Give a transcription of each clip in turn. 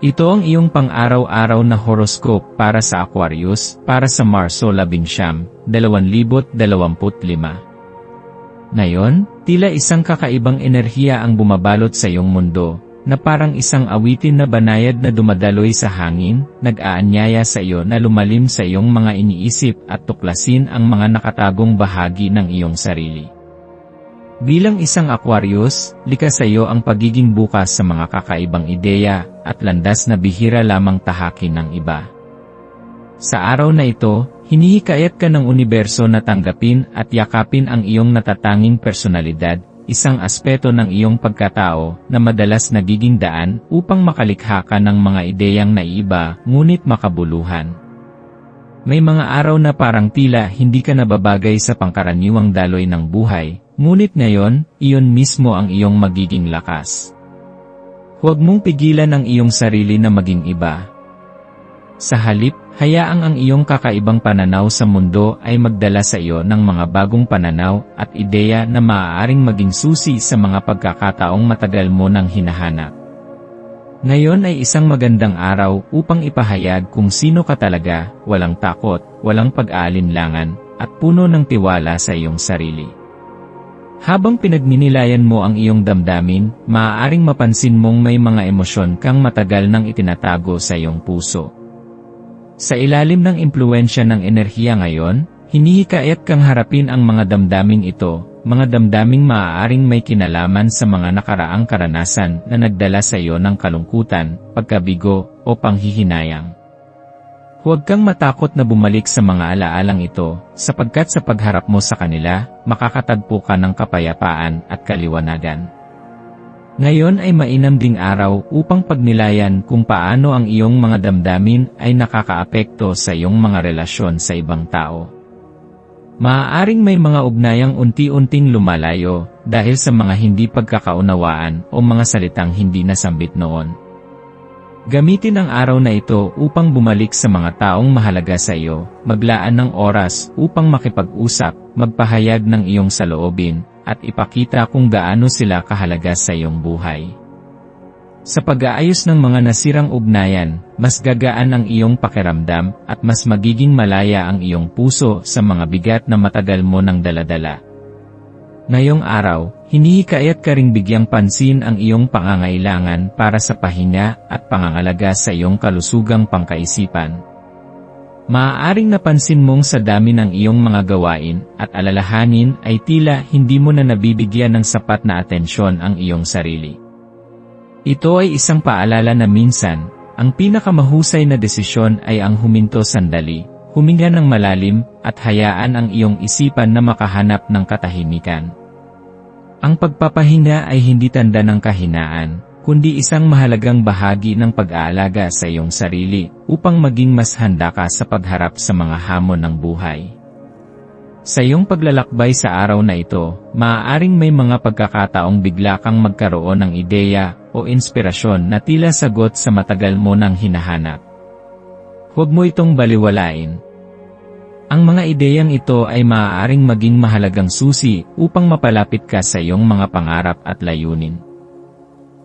Ito ang iyong pang-araw-araw na horoscope para sa Aquarius, para sa Marso 11, 2025. Ngayon, tila isang kakaibang enerhiya ang bumabalot sa iyong mundo, na parang isang awitin na banayad na dumadaloy sa hangin, nag-aanyaya sa iyo na lumalim sa iyong mga iniisip at tuklasin ang mga nakatagong bahagi ng iyong sarili. Bilang isang Aquarius, likas sa iyo ang pagiging bukas sa mga kakaibang ideya at landas na bihira lamang tahakin ng iba. Sa araw na ito, hinihikayat ka ng universo na tanggapin at yakapin ang iyong natatanging personalidad, isang aspeto ng iyong pagkatao na madalas nagiging daan upang makalikha ka ng mga ideyang naiiba ngunit makabuluhan. May mga araw na parang tila hindi ka nababagay sa pangkaraniwang daloy ng buhay, Ngunit ngayon, iyon mismo ang iyong magiging lakas. Huwag mong pigilan ang iyong sarili na maging iba. Sa halip, hayaang ang iyong kakaibang pananaw sa mundo ay magdala sa iyo ng mga bagong pananaw at ideya na maaaring maging susi sa mga pagkakataong matagal mo nang hinahanap. Ngayon ay isang magandang araw upang ipahayag kung sino ka talaga, walang takot, walang pag-aalinlangan, at puno ng tiwala sa iyong sarili. Habang pinagminilayan mo ang iyong damdamin, maaaring mapansin mong may mga emosyon kang matagal nang itinatago sa iyong puso. Sa ilalim ng impluensya ng enerhiya ngayon, hinihikayat kang harapin ang mga damdaming ito, mga damdaming maaaring may kinalaman sa mga nakaraang karanasan na nagdala sa iyo ng kalungkutan, pagkabigo, o panghihinayang. Huwag kang matakot na bumalik sa mga alaalang ito, sapagkat sa pagharap mo sa kanila, makakatagpo ka ng kapayapaan at kaliwanagan. Ngayon ay mainam ding araw upang pagnilayan kung paano ang iyong mga damdamin ay nakakaapekto sa iyong mga relasyon sa ibang tao. Maaaring may mga ugnayang unti-unting lumalayo dahil sa mga hindi pagkakaunawaan o mga salitang hindi nasambit noon. Gamitin ang araw na ito upang bumalik sa mga taong mahalaga sa iyo, maglaan ng oras upang makipag-usap, magpahayag ng iyong saloobin, at ipakita kung gaano sila kahalaga sa iyong buhay. Sa pag-aayos ng mga nasirang ugnayan, mas gagaan ang iyong pakiramdam at mas magiging malaya ang iyong puso sa mga bigat na matagal mo nang daladala. Ngayong araw, hinihikayat ka ring bigyang pansin ang iyong pangangailangan para sa pahinga at pangangalaga sa iyong kalusugang pangkaisipan. Maaaring napansin mong sa dami ng iyong mga gawain at alalahanin ay tila hindi mo na nabibigyan ng sapat na atensyon ang iyong sarili. Ito ay isang paalala na minsan, ang pinakamahusay na desisyon ay ang huminto sandali, huminga ng malalim, at hayaan ang iyong isipan na makahanap ng katahimikan. Ang pagpapahinga ay hindi tanda ng kahinaan, kundi isang mahalagang bahagi ng pag-aalaga sa iyong sarili upang maging mas handa ka sa pagharap sa mga hamon ng buhay. Sa iyong paglalakbay sa araw na ito, maaaring may mga pagkakataong bigla kang magkaroon ng ideya o inspirasyon na tila sagot sa matagal mo nang hinahanap. Huwag mo itong baliwalain, ang mga ideyang ito ay maaaring maging mahalagang susi upang mapalapit ka sa iyong mga pangarap at layunin.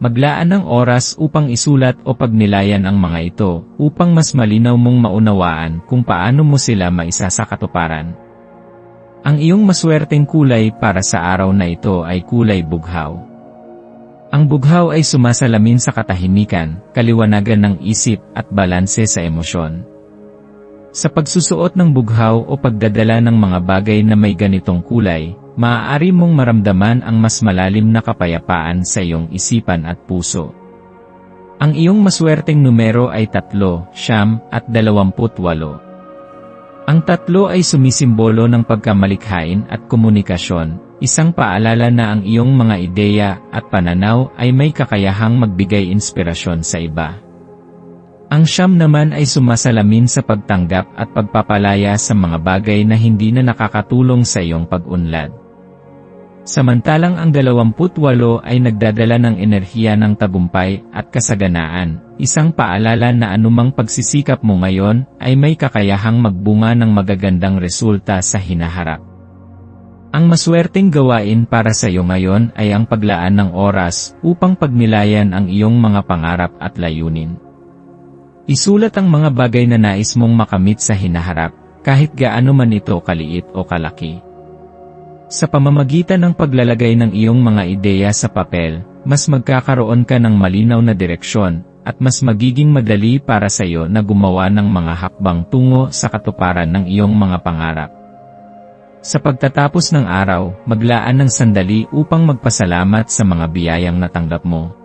Maglaan ng oras upang isulat o pagnilayan ang mga ito upang mas malinaw mong maunawaan kung paano mo sila maisasakatuparan. Ang iyong maswerteng kulay para sa araw na ito ay kulay bughaw. Ang bughaw ay sumasalamin sa katahimikan, kaliwanagan ng isip at balanse sa emosyon. Sa pagsusuot ng bughaw o pagdadala ng mga bagay na may ganitong kulay, maaari mong maramdaman ang mas malalim na kapayapaan sa iyong isipan at puso. Ang iyong maswerteng numero ay tatlo, siyam, at dalawamput-walo. Ang tatlo ay sumisimbolo ng pagkamalikhain at komunikasyon, isang paalala na ang iyong mga ideya at pananaw ay may kakayahang magbigay inspirasyon sa iba. Ang siyam naman ay sumasalamin sa pagtanggap at pagpapalaya sa mga bagay na hindi na nakakatulong sa iyong pag-unlad. Samantalang ang 28 ay nagdadala ng enerhiya ng tagumpay at kasaganaan, isang paalala na anumang pagsisikap mo ngayon ay may kakayahang magbunga ng magagandang resulta sa hinaharap. Ang maswerteng gawain para sa iyo ngayon ay ang paglaan ng oras upang pagnilayan ang iyong mga pangarap at layunin. Isulat ang mga bagay na nais mong makamit sa hinaharap, kahit gaano man ito kaliit o kalaki. Sa pamamagitan ng paglalagay ng iyong mga ideya sa papel, mas magkakaroon ka ng malinaw na direksyon, at mas magiging madali para sa iyo na gumawa ng mga hakbang tungo sa katuparan ng iyong mga pangarap. Sa pagtatapos ng araw, maglaan ng sandali upang magpasalamat sa mga biyayang natanggap mo.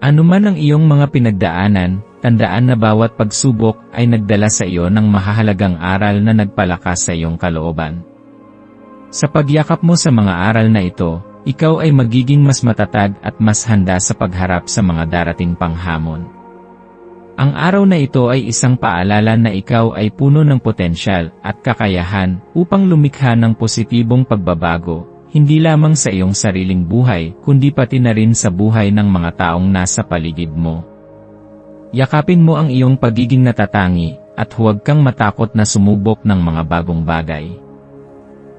Ano man ang iyong mga pinagdaanan, tandaan na bawat pagsubok ay nagdala sa iyo ng mahahalagang aral na nagpalakas sa iyong kalooban. Sa pagyakap mo sa mga aral na ito, ikaw ay magiging mas matatag at mas handa sa pagharap sa mga darating pang hamon. Ang araw na ito ay isang paalala na ikaw ay puno ng potensyal at kakayahan upang lumikha ng positibong pagbabago, hindi lamang sa iyong sariling buhay, kundi pati na rin sa buhay ng mga taong nasa paligid mo. Yakapin mo ang iyong pagiging natatangi, at huwag kang matakot na sumubok ng mga bagong bagay.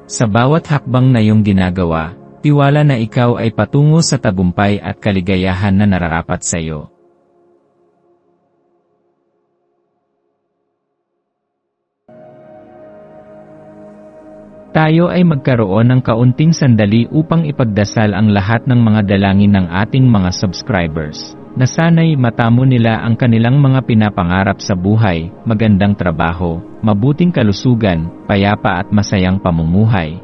Sa bawat hakbang na iyong ginagawa, tiwala na ikaw ay patungo sa tagumpay at kaligayahan na nararapat sa iyo. Tayo ay magkaroon ng kaunting sandali upang ipagdasal ang lahat ng mga dalangin ng ating mga subscribers, na sana'y matamo nila ang kanilang mga pinapangarap sa buhay, magandang trabaho, mabuting kalusugan, payapa at masayang pamumuhay,